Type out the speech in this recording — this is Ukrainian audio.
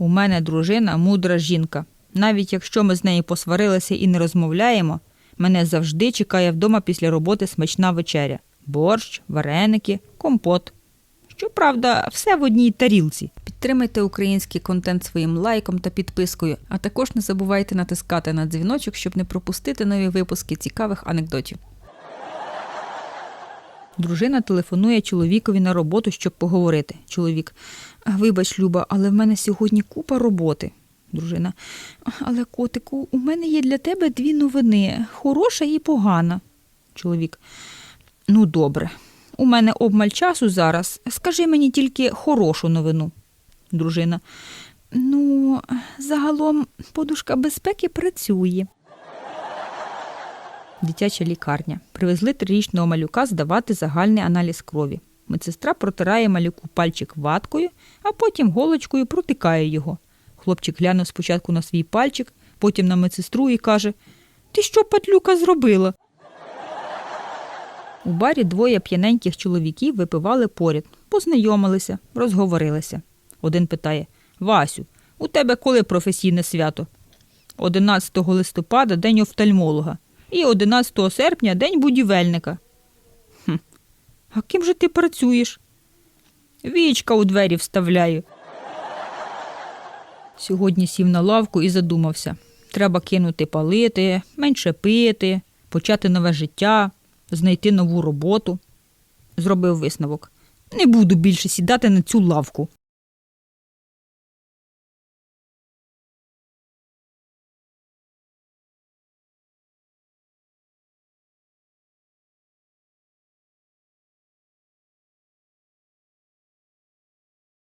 У мене дружина мудра жінка. Навіть якщо ми з нею посварилися і не розмовляємо, мене завжди чекає вдома після роботи смачна вечеря: борщ, вареники, компот. Щоправда, все в одній тарілці. Підтримайте український контент своїм лайком та підпискою, а також не забувайте натискати на дзвіночок, щоб не пропустити нові випуски цікавих анекдотів. Дружина телефонує чоловікові на роботу, щоб поговорити. Чоловік. Вибач, Люба, але в мене сьогодні купа роботи. Дружина. Але, котику, у мене є для тебе дві новини хороша і погана. Чоловік. Ну, добре. У мене обмаль часу зараз. Скажи мені тільки хорошу новину. Дружина. Ну, загалом подушка безпеки працює. Дитяча лікарня. Привезли трирічного малюка здавати загальний аналіз крові. Медсестра протирає малюку пальчик ваткою, а потім голочкою протикає його. Хлопчик глянув спочатку на свій пальчик, потім на медсестру і каже: Ти що, падлюка, зробила? У барі двоє п'яненьких чоловіків випивали поряд, познайомилися, розговорилися. Один питає: Васю, у тебе коли професійне свято? 11 листопада день офтальмолога і 11 серпня день будівельника. Хм. А ким же ти працюєш? Вічка у двері вставляю. Сьогодні сів на лавку і задумався. Треба кинути палити, менше пити, почати нове життя, знайти нову роботу. Зробив висновок. Не буду більше сідати на цю лавку.